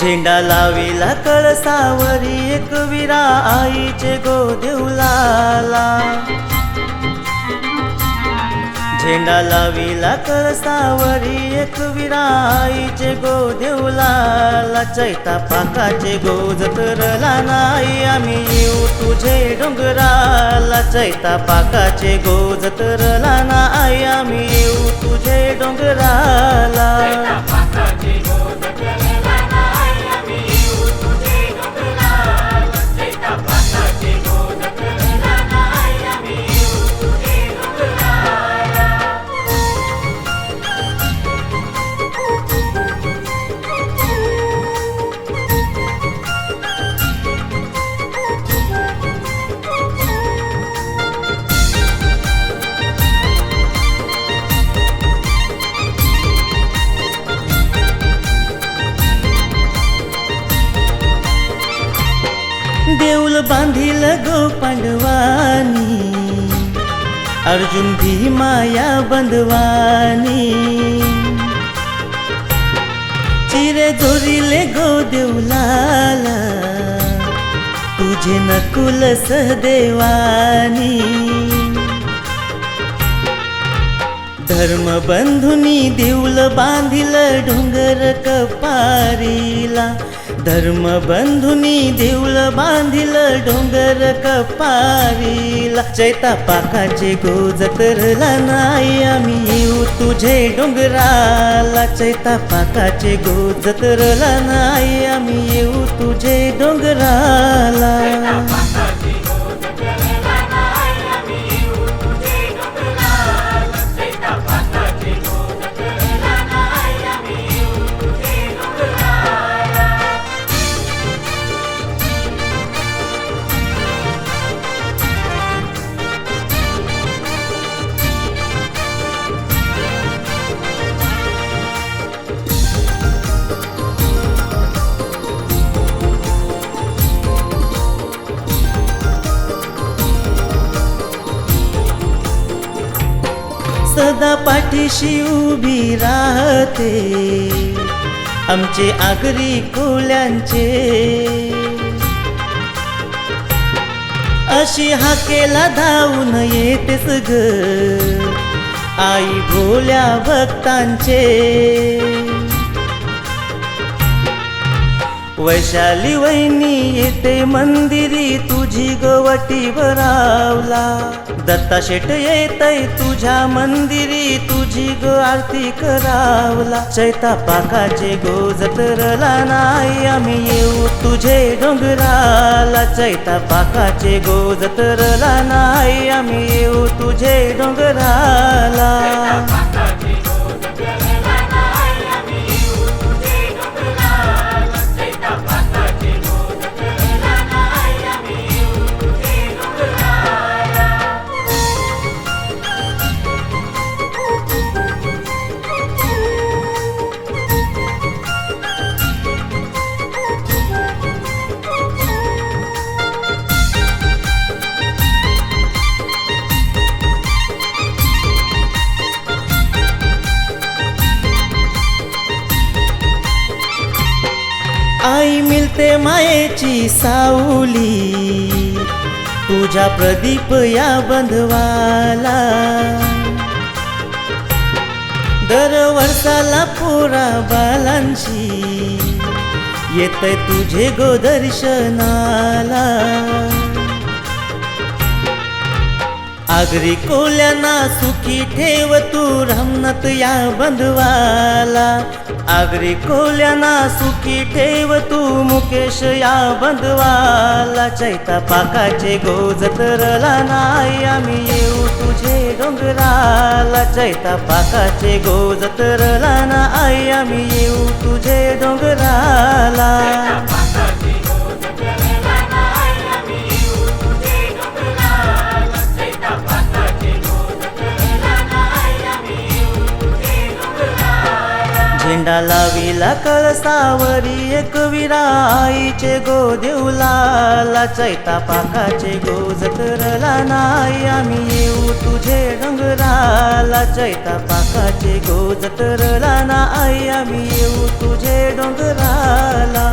झेंडा लाविला कळसावरी एक विरा आईचे गो देवलाला झेंडा लाविला कळसावरी एक विरा आईचे गो गोदेवलाला चैता पाकाचे गो जतरला नाही आम्ही येऊ तुझे डोंगराला. चैता पाकाचे गो जतरला नाही आम्ही येऊ तुझे डोंगराला. बांधील गो पांडवानी अर्जुन भीमाया बंधवानी. चिरे दोरीले गो देवलाला तुझे नकुल सहदेवानी. धर्म बंधुनी देऊल बांधिल डोंगर कपारीला. धर्म बंधुनी देऊल बांधिल डोंगर कपारीला. चैता पाकाचे गोज तरला नाही आम्ही येऊ तुझे डोंगराला. चैता पाकाचे गोज तरला नाही आम्ही येऊ तुझे डोंगराला. सदा पाठीशी उभी राहते. आमचे आगरी कोल्यांचे. अशी हाकेला धावून येतेस ग आई भोल्या भक्तांचे. वैशाली वहिनी येते मंदिरी तुझी गवटी भरावला. दत्ता शेठ येतय तुझ्या मंदिरी तुझी ग आरती करावला. चैता पाकाचे गो तरला नाही आम्ही येऊ तुझे डोंगराला. चैता पाकाचे गोज तरला नाही आम्ही येऊ तुझे डोंगराला. आई मायेची सावली. तुझ्या प्रदीप या बंधवाला. दर वर्षाला पोरा बालांशी. येत तुझे गोदर्शनाला. आगरी कोल्याना सुखी ठेव तू रमनत या बंधवाला. आगरी कोल्याना सुखी ठेव तू मुकेश या बंधवाला. चैता पाकाचे गोज तरला नाही आम्ही येऊ तुझे डोंगराला. चैता पाकाचे गोज तरला नाही आम्ही येऊ तुझे डोंगराला. झेंडा लाविला कळसावरी एक विराईचे गो देऊला चैता पाकाचे गो करला नाही. आम्ही येऊ तुझे डोंगराला चैता पाकाचे गो करला नाही. आम्ही येऊ तुझे डोंगराला.